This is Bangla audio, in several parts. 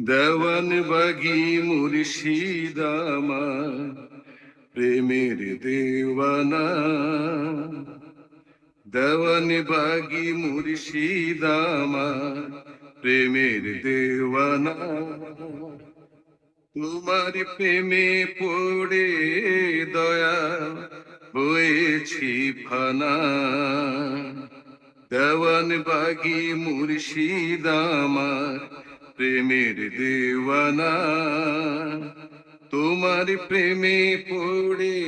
দেওয়ান বাগি মুর্শিদ আমার প্রেমের দেওয়ানা। দেওয়ান বাগি মুর্শিদ আমার প্রেমের দেওয়ানা। তোমার প্রেমে পড়ে দয়া হয়েছি ফানা। দেওয়ান বাগি মুর্শিদ আমার প্রেমের দেওয়ানা, তোমার প্রেমে পড়ে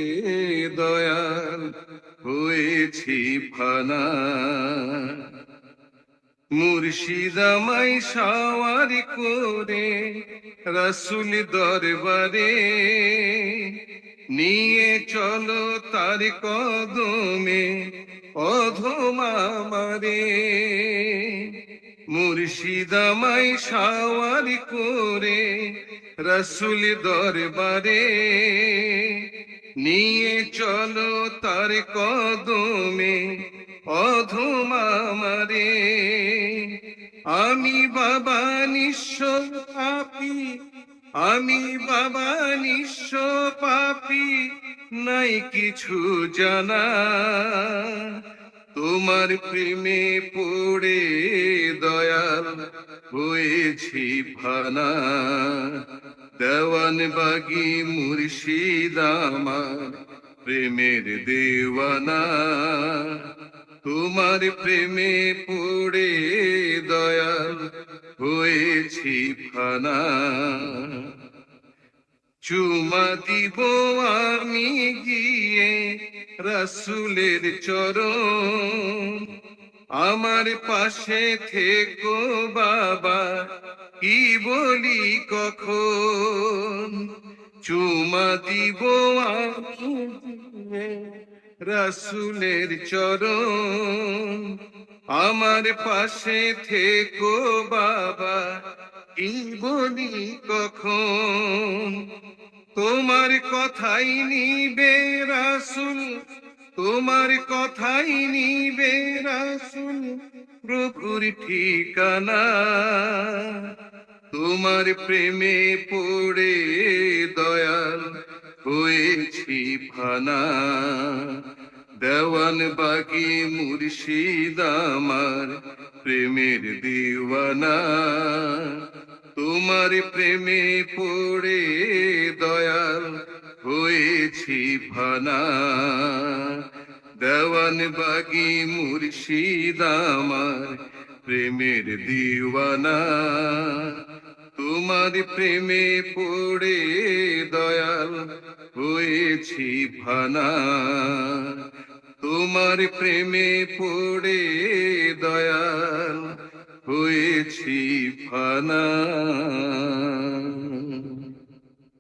দয়াল হয়েছি ফানা। মুর্শিদামাই সাওয়ারি করে রসুল দরবারে নিয়ে চলো তার কদমে অধমা মারে মুর্শিদামাই সাওয়ারি করে, রসুল দরবারে নিয়ে চলো তার কদমে, অধমা মারে আমি বাবা নিঃস্ব পাপি, আমি বাবা নিঃস্ব পাপি, নাই কিছু জানা। তোমার প্রেমে পড়ে হয়েছি ভানা। দেওয়ান বাগি মুর্শিদ আমার প্রেমের দেওয়ানা। তোমার প্রেমে পড়ে দয়াল হয়েছি ফানা চুমা দিব আমি গিয়ে রসুলের চরণ। আমার পাশে থেকো বাবা, কি বলি কখন? চুমা দিব রসুলের চরণ। আমার পাশে থেকো বাবা, কি বলি কখন? তোমার কথাই নিবে রাসুল। তোমার কথাই নিবে রাসুল প্রভুর ঠিকানা। তোমার প্রেমে পড়ে দয়াল হয়েছি ফানা দেওয়ান বাকি মুর্শিদ আমার প্রেমের দিওয়ানা। তোমার প্রেমে পড়ে দয়াল হয়েছি ফানা দেওয়ান বাগি মুর্শিদ আমার প্রেমের দিওয়ানা। তোমার প্রেমে পড়ে দয়াল হয়েছি ফানা তোমার প্রেমে পড়ে দয়াল হয়েছি ফানা